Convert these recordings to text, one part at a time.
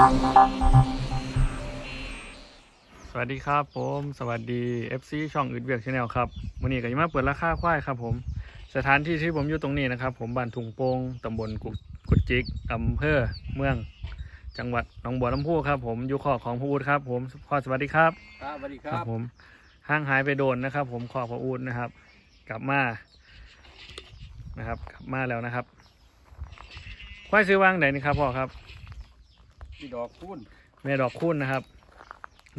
สวัสดีครับผม สวัสดี FC ช่องอึดเวียกชาแนลครับวันนี้ก็จะมาเปิดราคาควายครับผม สถานที่ที่ผมอยู่ตรงนี้นะครับ ผมบ้านถุงโป่งตำบลกุดกุดจิกอำเภอเมือง จังหวัดหนองบัวลำพูครับ ผมอยู่ขอของพระอูดครับ ผมพ่อสวัสดีครับครับสวัสดีคครัรับผมห่างหายไปโดนนะครับ ผมขอพระอูดนะครับ กลับมานะครับ กลับมาแล้วนะครับควายซื้อวางไหนนี่ครับพ่อครับ พี่ดอกคูณแม่ดอกคูณนะครับ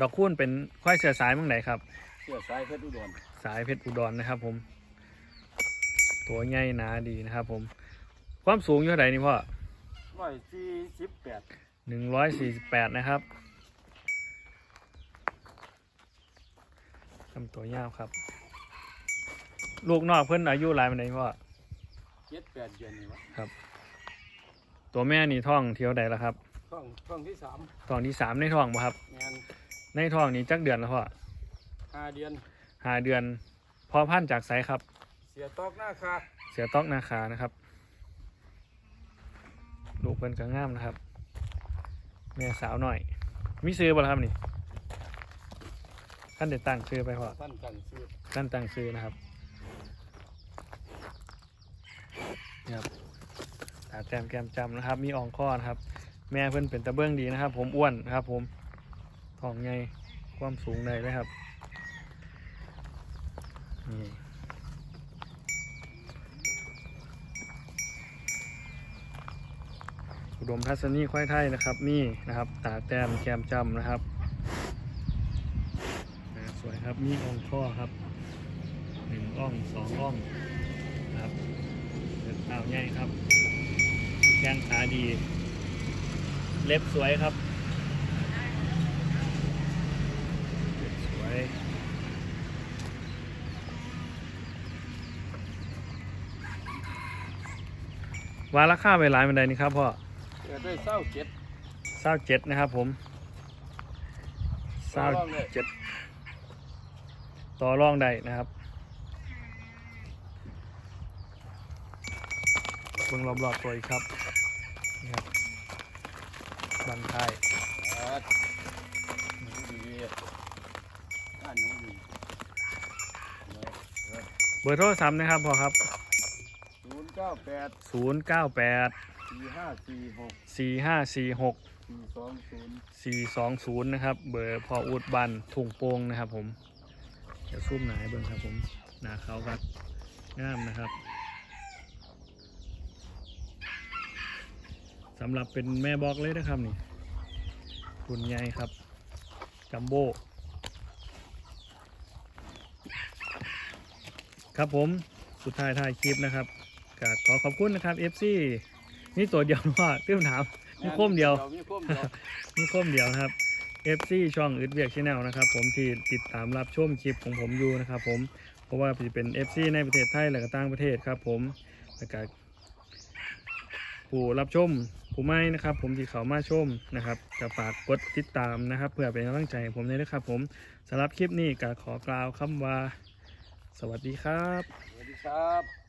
ดอกคูณเป็นควายเสือสายเมืองไหนครับ เสื้อสายเพชรอุดรสายเพชรอุดรนะครับ ผม ตัวใหญ่หนาดีนะครับ ผม ความสูงอยู่เท่าไหร่นี่พ่อร้อยสี่สิบแปดหนึ่งร้อยสี่สิบแปดนะครับลำตัวยาวครับ ลูกนอกเพิ่นอายุหลายมันไหนพ่อเจ็ดแปดเดือนนี่วะตัวแม่นี่ท้องเที่ยวใดแล้วครับ ช่องช่องที่สามท้องที่สามในท้องบ่ครับงานในท้องนี่จักเดือนแล้วพ่อห้าเดือนหาเดือน พอพันธุ์จากไสครับ เสียตอกหน้าคาเสือต๊อกนาคานะครับ ลูกเพิ่นก็งามนะครับ แม่สาวหน่อย มีซื้อบ่ล่ะครับนี่ขั้นเด็ดตั้งซื้อไปพอท่านกันซื้อขั้นตั้งซื้อนะครับนี่ครับตาแต้มแก้มจำนะครับ มีอ่องข้อนะครับ แม่เพิ่นเป็นตะเบื้องดีนะครับ ผมอ้วนนะครับ ผมทองใหญ่ความสูงได้เลยครับนี่อุดมทัศนีควายไทยนะครับ นี่นะครับ ตาแต้มแกมจำนะครับสวยครับมีอ่องข้อครับหนึ่งอ่องสองอ่องนะครับเป็นเท้าใหญ่ครับแข้งขาดี เล็บสวยครับเล็บสวยวาราคาไปหลายบันไดนี่ครับพ่อเกิดด้วยเศร้าเจ็ดเศร้าเจ็ดนะครับผมเศร้าต่อรองได้เจ็ดต่อรองได้นะครับเบิ่งรอบๆตัวอีกครับนี่ครับ บันทายแปดหนูดีด้านหนูดีเบอร์โทรศัพท์นะครับพ่อครับ ศูนย์เก้าแปด098 สี่ห้าสี่หก4546 สี่สองศูนย์420 นะครับ เบอร์พออูดบันถุงโป่งนะครับผม เดี๋ยวซูมหนาให้เบิ่งครับผม หนาเขาครับงามนะครับ สำหรับเป็นแม่บอกเลยนะครับนี่รุ่นใหญ่ครับ จัมโบ้ครับผมสุดท้ายท้ายคลิปนะครับก็ขอขอบคุณนะครับ FC นี่ตัวเดียวว่าเตื้มถามมีโค้มเดียวมีโค้มเดียวนี่คมเดียวนะครับ FC ช่องอึดเวียกชแนลนะครับ ผมที่ติดตามรับชมคลิปของผมอยู่นะครับ ผมเพราะว่าจะเป็น FC ในประเทศไทยและก็ต่างประเทศครับ ผมแล้วก็ ผู้รับชมผู้ไม่นะครับ ผมที่เขามาชมนะครับจะฝากกดติดตามนะครับ เพื่อเป็นกำลังใจผมด้วยนะครับ ผมสำหรับคลิปนี้ก็ขอกล่าวคำว่า สวัสดีครับ สวัสดีครับ